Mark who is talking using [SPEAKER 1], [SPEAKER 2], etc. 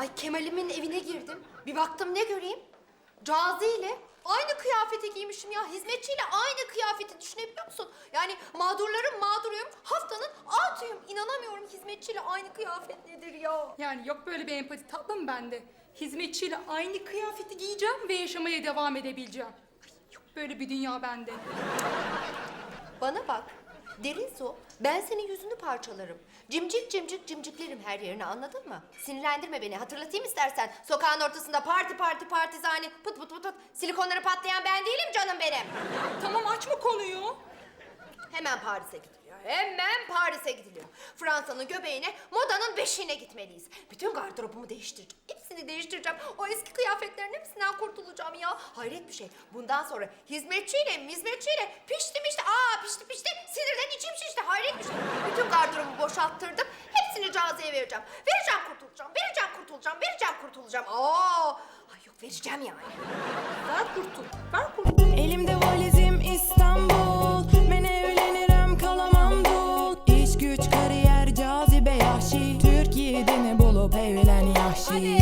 [SPEAKER 1] Ay Kemal'imin evine girdim. Bir baktım ne göreyim? Cazi ile aynı kıyafeti giymişim ya. Hizmetçiyle aynı kıyafeti düşünebiliyor musun? Yani mağdurların mağduruyum. Haftanın altıyım. İnanamıyorum hizmetçiyle aynı kıyafet nedir ya?
[SPEAKER 2] Yani yok böyle bir empati tatlım bende. Hizmetçiyle aynı kıyafeti giyeceğim ve yaşamaya devam edebileceğim. Ay, yok böyle bir dünya bende.
[SPEAKER 1] Bana bak. Derin su, ben senin yüzünü parçalarım. Cimcik cimcik cimciklerim her yerini anladın mı? Sinirlendirme beni. Hatırlatayım istersen. Sokağın ortasında parti parti partizani pıt pıt pıt pıt. Silikonları patlayan ben değilim canım benim.
[SPEAKER 2] Tamam açma konuyu.
[SPEAKER 1] Hemen Paris'e gidiliyor. Hemen Paris'e gidiliyor. Fransa'nın göbeğine, modanın beşiğine gitmeliyiz. Bütün gardırobumu değiştireceğim. Hepsini değiştireceğim. O eski kıyafetlerin hepsinden kurtulacağım ya. Hayret bir şey. Bundan sonra hizmetçiyle, hizmetçiyle pişti pişti. Aa pişti pişti. Şey. Bütün gardırobumu boşalttırdım. Hepsini Cazi'ye vereceğim. Vereceğim kurtulacağım. Vereceğim kurtulacağım. Vereceğim kurtulacağım. Aa! Ay yok vereceğim yani.
[SPEAKER 2] Ver kurtul. Ver kurtul.
[SPEAKER 3] Elimde valizim İstanbul Ben evlenirim kalamam dul İş güç kariyer cazibe yahşi Türkiye'de ne bulup evlen yahşi